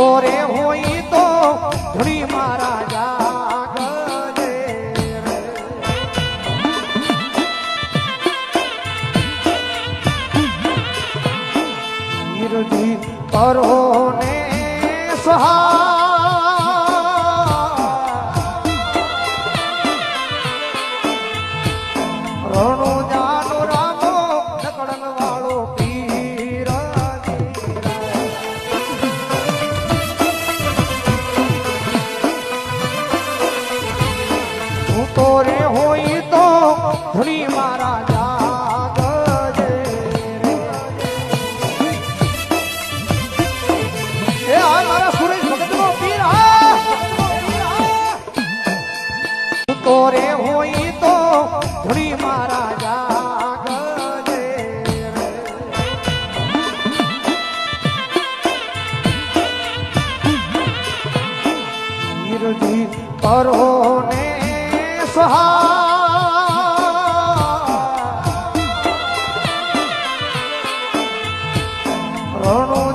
તો રે હોય તો ધણી મારા કરો ને સહાય. રણુ તો રે હોય તો ધણી મારા રે હોય તો ધણી મારા જાગજે કરો ને સહાય રણુ